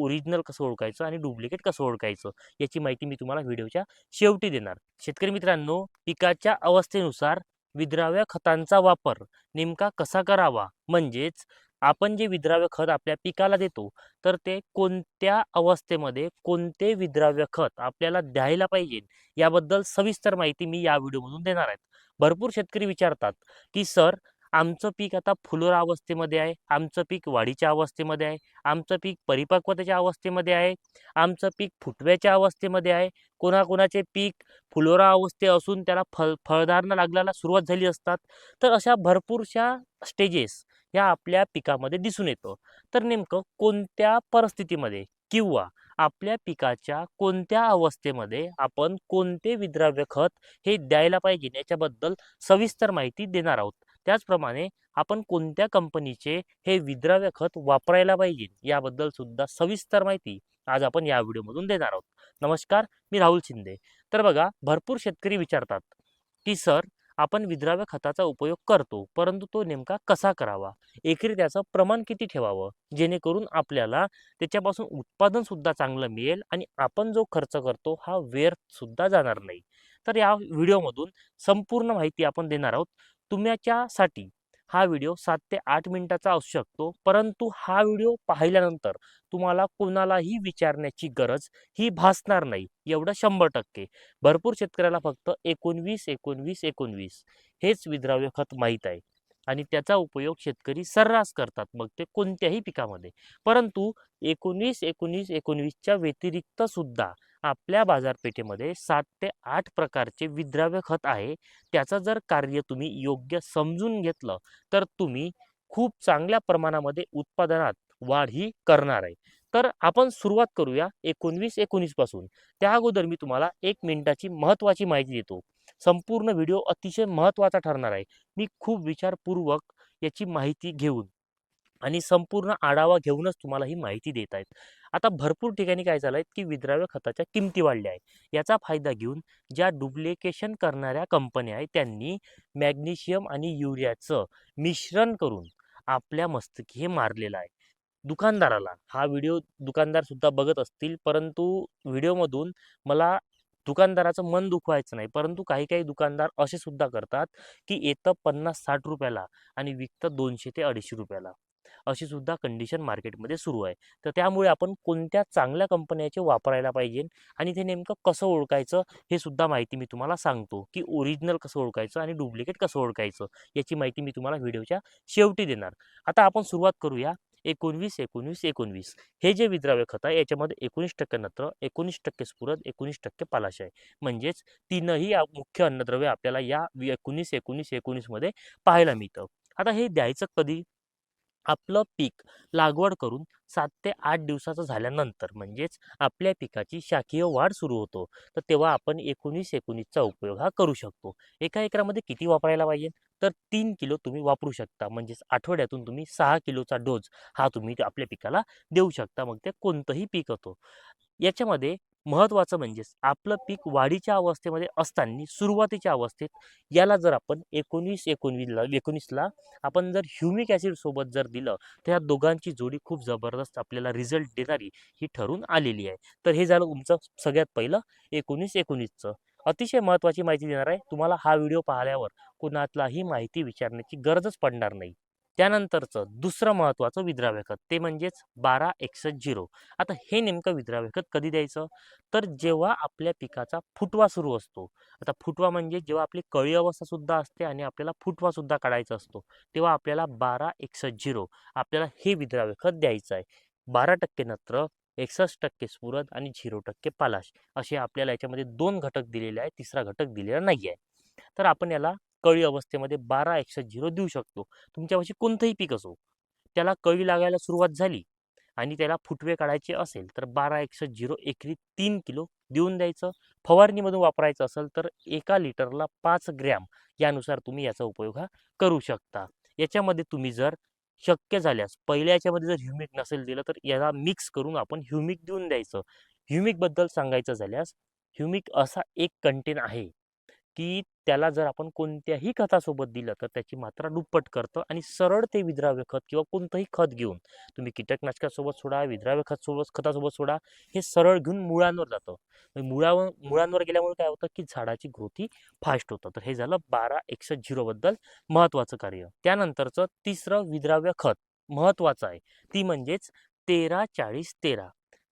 Original कसं ओळखायचं आणि डुप्लिकेट कसं ओळखायचं याची माहिती मी तुम्हाला व्हिडिओच्या शेवटी देणार. शेतकरी मित्रांनो पिकाच्या अवस्थेनुसार विद्राव्य खतांचा वापर नेमका कसा करावा? म्हणजेच आपण जे विद्राव्य खत आपल्या पिकाला देतो तर ते कोणत्या अवस्थेमध्ये कोणते विद्राव्य खत आपल्याला द्यायला पाहिजे याबद्दल सविस्तर माहिती मी या व्हिडिओमधून देणार आहेत भरपूर शेतकरी विचारतात की सर आमचं पीक आता फुलोरा अवस्थेमध्ये आहे आमचं पीक वाढीच्या अवस्थेमध्ये आहे आमचं पीक परिपक्वतेच्या अवस्थेमध्ये आहे आमचं पीक फुटव्याच्या अवस्थेमध्ये आहे. कोणाकोणाचे पीक फुलोरा अवस्थे असून त्याला फळ फळधारणा लागल्याला सुरुवात झाली असतात तर अशा भरपूरशा स्टेजेस ह्या आपल्या पिकामध्ये दिसून येतं. तर नेमकं कोणत्या परिस्थितीमध्ये किंवा आपल्या पिकाच्या कोणत्या अवस्थेमध्ये आपण कोणते विद्राव्य खत हे द्यायला पाहिजे याच्याबद्दल सविस्तर माहिती देणार आहोत. त्याचप्रमाणे आपण कोणत्या कंपनीचे हे विद्राव्य खत वापरायला पाहिजे याबद्दल सुद्धा सविस्तर माहिती आज आपण या व्हिडिओमधून देणार आहोत. नमस्कार मी राहुल शिंदे. तर बघा भरपूर शेतकरी विचारतात की सर आपण विद्राव्य खताचा उपयोग करतो परंतु तो नेमका कसा करावा? एकरी त्याचं प्रमाण किती ठेवावं? जेणेकरून आपल्याला त्याच्यापासून उत्पादन सुद्धा चांगलं मिळेल आणि आपण जो खर्च करतो हा व्यर्थ सुद्धा जाणार नाही. तर या व्हिडिओमधून संपूर्ण माहिती आपण देणार आहोत. तुमच्यासाठी हा व्हिडिओ सात ते आठ मिनिटाचा असू शकतो. परंतु हा व्हिडिओ पाहिल्यानंतर तुम्हाला कोणालाही विचारण्याची गरज ही भासणार नाही. एवढं शंभर टक्के. भरपूर शेतकऱ्याला फक्त एकोणवीस एकोणवीस एकोणवीस हेच विद्राव्य खत माहीत आहे. आणि त्याचा उपयोग शेतकरी सर्रास करतात मग ते कोणत्याही पिकामध्ये. परंतु एकोणवीस एकोणवीस एकोणवीसच्या व्यतिरिक्त सुद्धा आपल्या बाजारपेठेमध्ये सात ते आठ प्रकारचे विद्राव्य खत आहे. त्याचं जर कार्य तुम्ही योग्य समजून घेतलं तर तुम्ही खूप चांगल्या प्रमाणामध्ये उत्पादनात वाढ ही करणार आहे. तर आपण सुरुवात करूया एकोणवीस एकोणीसपासून. त्या अगोदर मी तुम्हाला एक मिनिटाची महत्त्वाची माहिती देतो. संपूर्ण व्हिडिओ अतिशय महत्त्वाचा ठरणार आहे. मी खूप विचारपूर्वक याची माहिती घेऊन आणि संपूर्ण आढावा घेऊनच तुम्हाला ही माहिती देत आहेत. आता भरपूर ठिकाणी काय झालं आहे की विद्राव्य खताच्या किमती वाढल्या आहे याचा फायदा घेऊन ज्या डुप्लिकेशन करणाऱ्या कंपन्या आहेत त्यांनी मॅग्नेशियम आणि युरियाचं मिश्रण करून आपल्या मस्तकी हे मारलेलं आहे. दुकानदाराला हा व्हिडिओ दुकानदारसुद्धा बघत असतील परंतु व्हिडिओमधून मला दुकानदाराचं मन दुखवायचं नाही. परंतु काही काही दुकानदार असे सुद्धा करतात की येतं पन्नास साठ रुपयाला आणि विकतं दोनशे ते अडीचशे रुपयाला. अशी सुद्धा कंडिशन मार्केटमध्ये सुरू आहे. तर त्यामुळे आपण कोणत्या चांगल्या कंपन्याचे वापरायला पाहिजे आणि ते नेमकं कसं ओळखायचं हे सुद्धा माहिती मी तुम्हाला सांगतो. की ओरिजिनल कसं ओळखायचं आणि डुप्लिकेट कसं ओळखायचं याची माहिती मी तुम्हाला व्हिडिओच्या शेवटी देणार. आता आपण सुरुवात करूया. एकोणवीस एकोणवीस एकोणवीस. हे जे विद्राव्य खत आहे याच्यामध्ये एकोणीस टक्के नत्र एकोणीस टक्के स्फुरद एकोणीस टक्के पालाश आहे म्हणजेच तीनही मुख्य अन्नद्रव्य आपल्याला या एकोणीस एकोणीस एकोणीसमध्ये पाहायला मिळतं. आता हे द्यायचं कधी? आपलं पीक लागवड करून सात ते आठ दिवसाचं झाल्यानंतर म्हणजेच आपल्या पिकाची शाखीय वाढ सुरू होतो. तर तेव्हा आपण एकोणीस एकोणीसचा उपयोग हा करू शकतो. एका एकरामध्ये किती वापरायला पाहिजे? तर तीन किलो तुम्ही वापरू शकता. म्हणजेच आठवड्यातून तुम्ही सहा किलोचा डोस हा तुम्ही आपल्या पिकाला देऊ शकता. मग ते कोणतंही पीक होतो. याच्यामध्ये महत्त्वाचं म्हणजेच आपलं पीक वाढीच्या अवस्थेमध्ये असताना सुरुवातीच्या अवस्थेत याला जर आपण एकोणीस एकोणवीसला एकोणीसला आपण जर ह्युमिक ॲसिडसोबत जर दिलं तर ह्या दोघांची जोडी खूप जबरदस्त आपल्याला रिझल्ट देणारी ही ठरून आलेली आहे. तर हे झालं तुमचं सगळ्यात पहिलं एकोणीस एकोणीसचं. अतिशय महत्त्वाची माहिती देणार आहे. तुम्हाला हा व्हिडिओ पाहिल्यावर कुणातलाही माहिती विचारण्याची गरजच पडणार नाही. त्यानंतरचं दुसरं महत्त्वाचं विद्राव्य खत ते म्हणजेच बारा एकसष्ट झिरो. आता हे नेमकं विद्राव्य खत कधी द्यायचं? तर जेव्हा आपल्या पिकाचा फुटवा सुरू असतो आता फुटवा म्हणजे जेव्हा आपली कळी अवस्थासुद्धा असते आणि आपल्याला फुटवासुद्धा काढायचा असतो तेव्हा आपल्याला बारा एकसष्ट झिरो आपल्याला हे विद्राव्य खत द्यायचं आहे. बारा टक्के नत्र एकसष्ट टक्के स्फुरद आणि झिरो टक्के पालाश असे आपल्याला याच्यामध्ये दोन घटक दिलेले आहे तिसरा घटक दिलेला नाही आहे तर आपण याला कळी अवस्थेमध्ये बारा एकशे झिरो देऊ शकतो. तुमच्यापाशी कोणतंही पीक असो त्याला कळी लागायला सुरुवात झाली आणि त्याला फुटवे काढायचे असेल तर बारा एकशे झिरो एकरी तीन किलो देऊन द्यायचं. फवारणीमधून वापरायचं असेल तर एका लिटरला पाच ग्रॅम यानुसार तुम्ही याचा उपयोग हा करू शकता. याच्यामध्ये तुम्ही जर शक्य झाल्यास पहिल्या याच्यामध्ये जर ह्युमिक नसेल दिलं तर याला मिक्स करून आपण ह्युमिक देऊन द्यायचं. ह्युमिकबद्दल सांगायचं झाल्यास ह्युमिक असा एक कंटेन आहे. की त्याला जर आपण कोणत्याही खतासोबत दिलं तर त्याची मात्रा दुप्पट करतं आणि सरळ ते विद्राव्य खत किंवा कोणतंही खत घेऊन तुम्ही कीटकनाशकासोबत सोडा विद्राव्य खत सोबत खतासोबत सोडा हे सरळ घेऊन मुळांवर जातं. म्हणजे मुळावर मुळांवर गेल्यामुळे काय होतं की झाडाची ग्रोथी फास्ट होतं. तर हे झालं बारा एकशे झिरोबद्दल महत्त्वाचं कार्य. त्यानंतरचं तिसरं विद्राव्य खत महत्त्वाचं आहे. ती म्हणजेच तेरा चाळीस तेरा.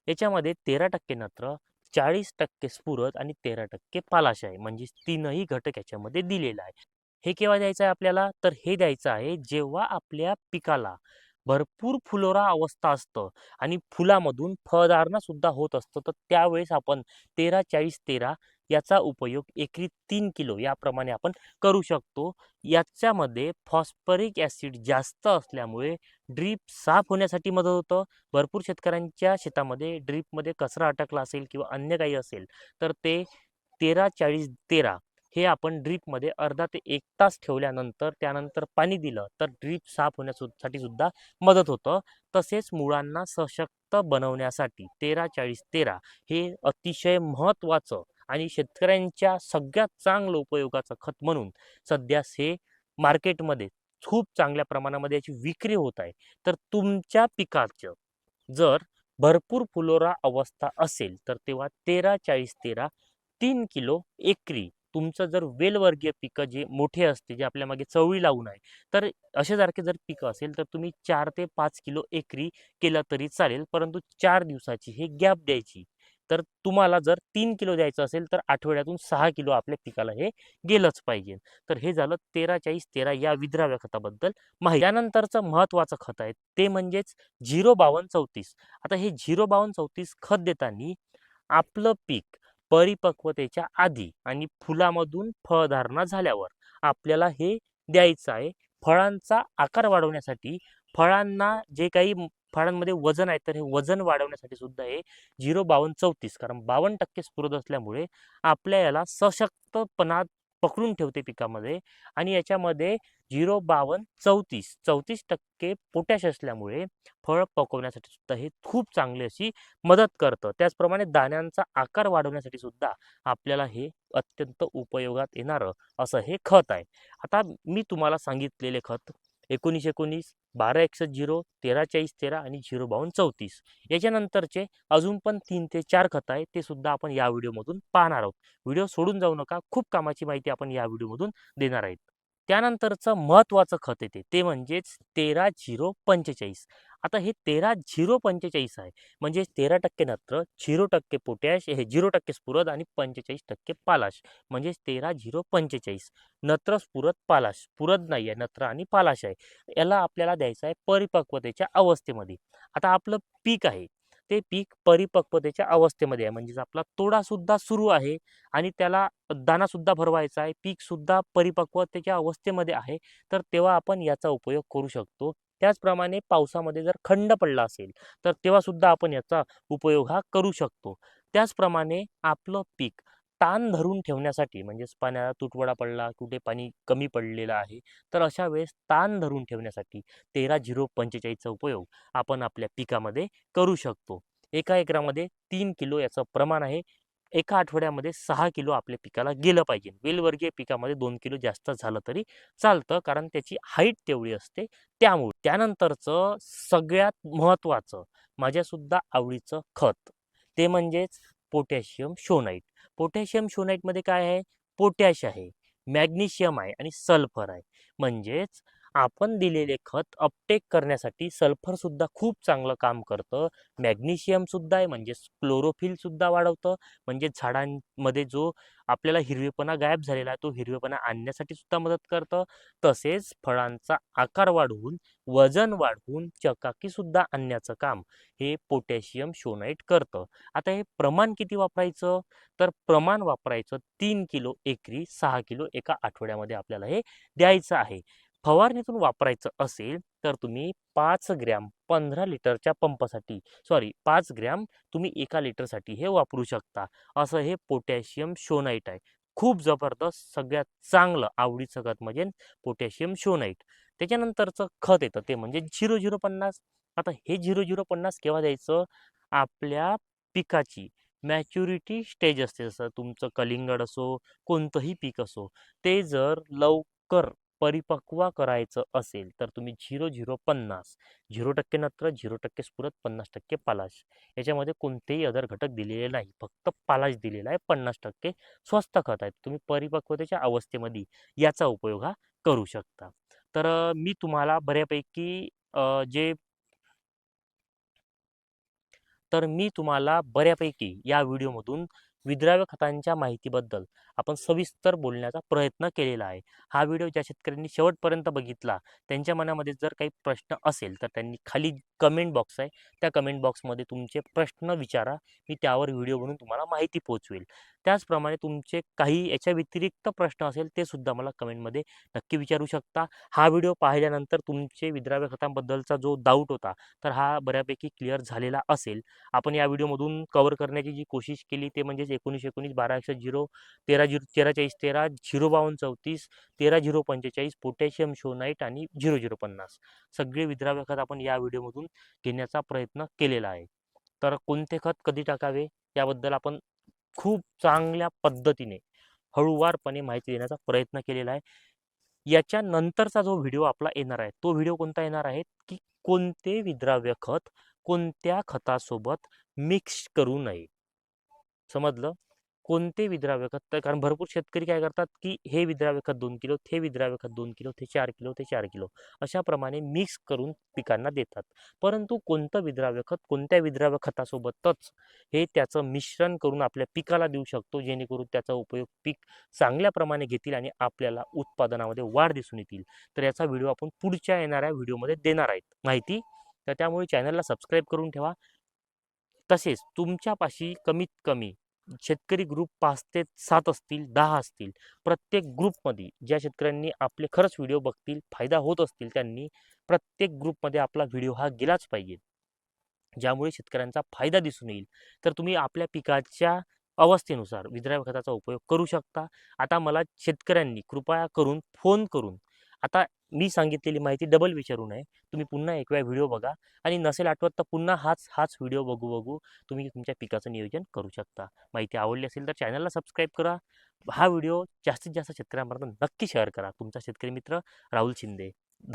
याच्यामध्ये तेरा टक्के नत्र चाळीस टक्के स्फुरद आणि तेरा टक्के पालाश आहे म्हणजे तीनही घटक याच्यामध्ये दिलेला आहे. हे केव्हा द्यायचं आहे आपल्याला? तर हे द्यायचं आहे जेव्हा आपल्या पिकाला भरपूर फुलोरा अवस्था असतं आणि फुलामधून फळधारणा सुद्धा होत असतं तर त्यावेळेस आपण तेरा चाळीस तेरा याचा उपयोग एकरी तीन किलो याप्रमाणे आपण करू शकतो. याच्यामध्ये फॉस्फरिक ॲसिड जास्त असल्यामुळे ड्रीप साफ होण्यासाठी मदत होतं. भरपूर शेतकऱ्यांच्या शेतामध्ये ड्रीपमध्ये कचरा अटकला असेल किंवा अन्य काही असेल तर ते तेरा चाळीस तेरा हे आपण ड्रीपमध्ये अर्धा ते एक तास ठेवल्यानंतर त्यानंतर पाणी दिलं तर ड्रीप साफ होण्यासाठी सुद्धा मदत होतं. तसेच मुळांना सशक्त बनवण्यासाठी तेरा चाळीस तेरा हे अतिशय महत्त्वाचं आणि शेतकऱ्यांच्या सगळ्यात चांगलं उपयोगाचं खत म्हणून सध्या हे मार्केटमध्ये खूप चांगल्या प्रमाणामध्ये याची विक्री होत आहे. तर तुमच्या पिकाचं जर भरपूर फुलोरा अवस्था असेल तर तेव्हा तेरा चाळीस तेरा तीन किलो एकरी तुमचं जर वेलवर्गीय पिकं जे मोठे असते जे आपल्या मागे चवळी लावून आहे तर अशासारखे जर पिकं असेल तर तुम्ही चार ते पाच किलो एकरी केलं तरी चालेल परंतु चार दिवसाची हे गॅप द्यायची. तर तुम्हाला जर तीन किलो द्यायचं असेल तर आठवड्यातून सहा किलो आपल्या पिकाला हे गेलंच पाहिजे. तर हे झालं तेरा चाळीस तेरा या विद्राव्य खताबद्दल माहिती. त्यानंतरचं महत्त्वाचं खत आहे ते म्हणजेच झिरो बावन्न चौतीस. आता हे झिरो बावन्न चौतीस खत देताना आपलं पीक परिपक्वतेच्या आधी आणि फुलामधून फळधारणा झाल्यावर आपल्याला हे द्यायचं आहे. फळांचा आकार वाढवण्यासाठी फळांना जे काही फळांमध्ये वजन आहे तर हे वजन वाढवण्यासाठी सुद्धा हे झिरो बावन्न चौतीस कारण बावन्न टक्के स्फुरद असल्यामुळे आपल्या याला सशक्तपणा पकडून ठेवते पिकामध्ये आणि याच्यामध्ये झिरो बावन्न चौतीस चौतीस टक्के पोटॅश असल्यामुळे फळ पकवण्यासाठी सुद्धा हे खूप चांगली अशी मदत करतं. त्याचप्रमाणे दाण्यांचा आकार वाढवण्यासाठी सुद्धा आपल्याला हे अत्यंत उपयोगात येणारं असं हे खत आहे. आता मी तुम्हाला सांगितलेले खत एकोणीस एकोणीस बारा एकसष्ट झिरो तेरा चाळीस तेरा आणि झिरो बावन्न चौतीस याच्यानंतरचे अजून पण तीन ते चार खत आहे ते सुद्धा आपण या व्हिडिओमधून पाहणार आहोत. व्हिडिओ सोडून जाऊ नका खूप कामाची माहिती आपण या व्हिडिओमधून देणार आहेत. त्यानंतरचं महत्त्वाचं खत येते ते म्हणजेच तेरा झिरो पंचेचाळीस. आता हे तेरा झिरो पंचेचाळीस आहे. म्हणजे तेरा टक्के नत्र झिरो टक्के पोटॅश हे झिरो टक्के स्फुरद आणि पंचेचाळीस टक्के पालाश. म्हणजेच तेरा झिरो पंचेचाळीस. नत्र स्फुरद पालाश. स्फुरद नाही आहे नत्र आणि पालाश आहे. याला आपल्याला द्यायचं आहे परिपक्वतेच्या अवस्थेमध्ये. आता आपलं पीक आहे. ते पीक परिपक्वतेच्या अवस्थेमध्ये आहे. म्हणजेच आपला तोडासुद्धा सुरू आहे आणि त्याला दाणासुद्धा भरवायचा आहे. पीकसुद्धा परिपक्वतेच्या अवस्थेमध्ये आहे. तर तेव्हा आपण याचा उपयोग करू शकतो. त्याचप्रमाणे पावसामध्ये जर खंड पडला असेल तर तेव्हा सुद्धा आपण याचा उपयोग हा करू शकतो. त्याचप्रमाणे आपलं पीक ताण धरून ठेवण्यासाठी म्हणजेच पाण्याला तुटवडा पडला कुठे पाणी कमी पडलेलं आहे तर अशा वेळेस ताण धरून ठेवण्यासाठी तेरा झिरो पंचेचाळीसचा उपयोग आपण आपल्या पिकामध्ये करू शकतो. एका एकरामध्ये तीन किलो याचं प्रमाण आहे. एका आठवड्यामध्ये सहा किलो आपल्या पिकाला गेलं पाहिजे. वेलवर्गीय पिकामध्ये दोन किलो जास्त झालं तरी चालतं कारण त्याची हाईट तेवढी असते. त्यामुळे त्यानंतरचं सगळ्यात महत्त्वाचं माझ्यासुद्धा आवडीचं खत ते म्हणजेच पोटॅशियम शोनाईट पोटॅशियम शोनाईटमध्ये काय आहे? पोटॅश आहे मॅग्नेशियम आहे आणि सल्फर आहे. म्हणजेच आपण दिलेले खत अपटेक करण्यासाठी सल्फर सुद्धा खूप चांगलं काम करतं. मॅग्नेशियम सुद्धा आहे म्हणजेच क्लोरोफिलसुद्धा वाढवतं. म्हणजे झाडांमध्ये जो आपल्याला हिरवेपणा गायब झालेला आहे तो हिरवेपणा आणण्यासाठी सुद्धा मदत करतं. तसेच फळांचा आकार वाढवून वजन वाढवून चकाकी सुद्धा आणण्याचं काम हे पोटॅशियम शोनाईट करतं. आता हे प्रमाण किती वापरायचं? तर प्रमाण वापरायचं तीन किलो एकरी सहा किलो एका आठवड्यामध्ये आपल्याला हे द्यायचं आहे. फवारणीतून वापरायचं असेल तर तुम्ही पाच ग्रॅम पंधरा लिटरच्या पंपासाठी सॉरी पाच ग्रॅम तुम्ही एका लिटरसाठी हे वापरू शकता. असं हे पोटॅशियम शोनाईट आहे. खूप जबरदस्त सगळ्यात चांगलं आवडीचं खत म्हणजे पोटॅशियम शोनाईट त्याच्यानंतरचं खत येतं ते म्हणजे झिरो झिरो पन्नास. आता हे झिरो झिरो पन्नास केव्हा द्यायचं? आपल्या पिकाची मॅच्युरिटी स्टेज असते. जसं तुमचं कलिंगड असो कोणतंही पीक असो ते जर लवकर परिपक्व करायचं असेल तर तुम्ही झिरो झिरो पन्नास झिरो टक्के नत्र झिरो टक्के स्फुरत पन्नास टक्के पालाश. याच्यामध्ये कोणतेही अदर घटक दिलेले नाही फक्त पालाश दिलेला आहे पन्नास टक्के स्वस्त खत आहेत तुम्ही परिपक्वतेच्या अवस्थेमध्ये याचा उपयोग हा करू शकता. तर मी तुम्हाला बऱ्यापैकी जे तर मी तुम्हाला बऱ्यापैकी या व्हिडिओमधून विद्राव्य खतांच्या माहितीबद्दल आपण सविस्तर बोलण्याचा प्रयत्न केलेला आहे. हा व्हिडिओ ज्या शेतकऱ्यांनी शेवटपर्यंत बघितला त्यांच्या मनामध्ये जर काही प्रश्न असेल तर त्यांनी खाली कमेंट बॉक्स आहे. त्या कमेंट बॉक्समध्ये तुमचे प्रश्न विचारा. मी त्यावर व्हिडिओ बनवून तुम्हाला माहिती पोहोचवेल. त्याचप्रमाणे तुमचे काही याच्या व्यतिरिक्त प्रश्न असेल ते सुद्धा मला कमेंटमध्ये नक्की विचारू शकता. हा व्हिडिओ पाहिल्यानंतर तुमचे विद्राव्य खतांबद्दलचा जो डाऊट होता तर हा बऱ्यापैकी क्लिअर झालेला असेल. आपण या व्हिडिओमधून कव्हर करण्याची जी कोशिश केली ते म्हणजे म्हणजेच एकोणीस एकोणीस बारा एकशे झिरो तेरा झिरो तेरा चाळीस तेरा झिरो बावन्न चौतीस तेरा झिरो पंचेचाळीस पोटॅशियम शोनाईट आणि झिरो झिरो पन्नास. सगळे विद्राव्य खत आपण या व्हिडिओमधून घेण्याचा प्रयत्न केलेला आहे. तर कोणते खत कधी टाकावे? याबद्दल आपण खूप चांगल्या पद्धतीने हळूवारपणे माहिती देण्याचा प्रयत्न केलेला आहे. याच्या नंतरचा जो व्हिडिओ आपला येणार आहे तो व्हिडिओ कोणता येणार आहे? की कोणते विद्राव्य खत कोणत्या खतासोबत मिक्स करू नये. समजलं? कोणते विद्राव्य खत? तर कारण भरपूर शेतकरी काय करतात की हे विद्राव्य खत दोन किलो ते विद्राव्य खत दोन किलो ते चार किलो ते चार किलो अशाप्रमाणे मिक्स करून पिकांना देतात. परंतु कोणतं विद्राव्य खत कोणत्या विद्राव्य खतासोबतच हे त्याचं मिश्रण करून आपल्या पिकाला देऊ शकतो जेणेकरून त्याचा उपयोग पीक चांगल्या प्रमाणे घेतील आणि आपल्याला उत्पादनामध्ये वाढ दिसून येतील. तर याचा व्हिडिओ आपण पुढच्या येणाऱ्या व्हिडिओमध्ये देणार आहेत. माहिती? तर त्यामुळे चॅनलला सबस्क्राईब करून ठेवा. तसेच तुमच्यापाशी कमीत कमी शेतकरी ग्रुप पाच ते सात असतील दहा असतील प्रत्येक ग्रुपमध्ये ज्या शेतकऱ्यांनी आपले खरंच व्हिडिओ बघतील फायदा होत असतील त्यांनी प्रत्येक ग्रुपमध्ये आपला व्हिडिओ हा गेलाच पाहिजे. ज्यामुळे शेतकऱ्यांचा फायदा दिसून येईल. तर तुम्ही आपल्या पिकाच्या अवस्थेनुसार विद्राव्य खताचा उपयोग करू शकता. आता मला शेतकऱ्यांनी कृपया करून फोन करून आता मी सांगितलेली माहिती डबल विचारू नये तुम्ही पुन्हा एक वेळा व्हिडिओ बघा आणि नसेल आठवत तर पुन्हा हाच हाच व्हिडिओ बघू बघू तुम्ही तुमच्या पिकाचं नियोजन करू शकता. माहिती आवडली असेल तर चॅनलला सबस्क्राईब करा. हा व्हिडिओ जास्तीत जास्त शेतकऱ्यांपर्यंत नक्की शेअर करा. तुमचा शेतकरी मित्र राहुल शिंदे.